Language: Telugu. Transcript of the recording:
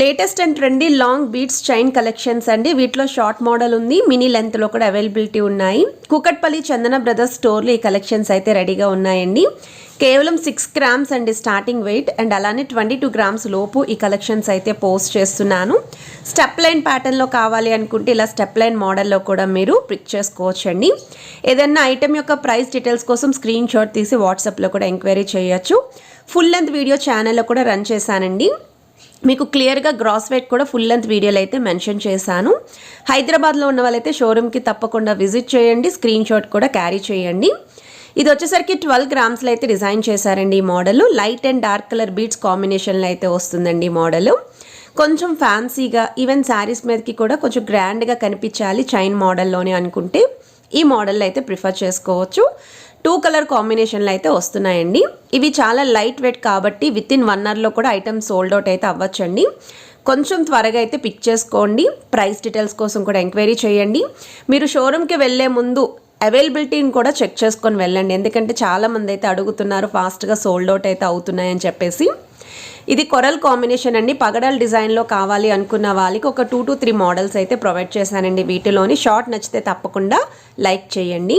Latest and trendy long beads chain collections అండి. వీటిలో షార్ట్ మోడల్ ఉంది మినీ లెంత్లో కూడా అవైలబిలిటీ ఉన్నాయి. కుకట్పల్లి చందన బ్రదర్స్ స్టోర్లో ఈ కలెక్షన్స్ అయితే రెడీగా ఉన్నాయండి. కేవలం సిక్స్ గ్రామ్స్ అండి స్టార్టింగ్ వెయిట్ అండ్ అలానే ట్వంటీ టూ గ్రామ్స్ లోపు ఈ కలెక్షన్స్ అయితే పోస్ట్ చేస్తున్నాను. స్టెప్ లైన్ ప్యాటర్న్లో కావాలి అనుకుంటే ఇలా స్టెప్ లైన్ మోడల్లో కూడా మీరు పిక్ చేసుకోవచ్చండి. ఏదైనా ఐటెం యొక్క ప్రైస్ డీటెయిల్స్ కోసం స్క్రీన్ షాట్ తీసి వాట్సాప్లో కూడా ఎంక్వైరీ చేయొచ్చు. ఫుల్ లెంత్ వీడియో ఛానల్లో కూడా రన్ చేశానండి. మీకు క్లియర్గా గ్రాస్ వెయిట్ కూడా ఫుల్ లెంత్ వీడియోలు అయితే మెన్షన్ చేశాను. హైదరాబాద్లో ఉన్న వాళ్ళైతే షోరూమ్కి తప్పకుండా విజిట్ చేయండి స్క్రీన్ షాట్ కూడా క్యారీ చేయండి. ఇది వచ్చేసరికి ట్వెల్వ్ గ్రామ్స్లో అయితే డిజైన్ చేశారండి ఈ model. Light and dark colour beads కాంబినేషన్లో అయితే వస్తుందండి ఈ మోడల్. కొంచెం ఫ్యాన్సీగా ఈవెన్ శారీస్ మీదకి కూడా కొంచెం గ్రాండ్గా కనిపించాలి చైన్ మోడల్లోనే అనుకుంటే. ఈ మోడల్ అయితే ప్రిఫర్ చేసుకోవచ్చు. టూ కలర్ కాంబినేషన్లు అయితే వస్తున్నాయండి. ఇవి చాలా లైట్ వెయిట్ కాబట్టి విత్ ఇన్ వన్ అవర్లో కూడా ఐటమ్ సోల్డ్ అవుట్ అయితే అవ్వచ్చండి. కొంచెం త్వరగా అయితే పిక్ చేసుకోండి. ప్రైస్ డీటెయిల్స్ కోసం కూడా ఎంక్వైరీ చేయండి. మీరు షోరూమ్కి వెళ్ళే ముందు అవైలబిలిటీని కూడా చెక్ చేసుకొని వెళ్ళండి. ఎందుకంటే చాలామంది అయితే అడుగుతున్నారు ఫాస్ట్గా సోల్డ్ అవుట్ అయితే అవుతున్నాయని చెప్పేసి. ఇది కొరల్ కాంబినేషన్ అండి. పగడల్ డిజైన్లో కావాలి అనుకున్న వాళ్ళకి ఒక టూ టు త్రీ మోడల్స్ అయితే ప్రొవైడ్ చేశానండి వీటిలోని. షార్ట్ నచ్చితే తప్పకుండా లైక్ చేయండి.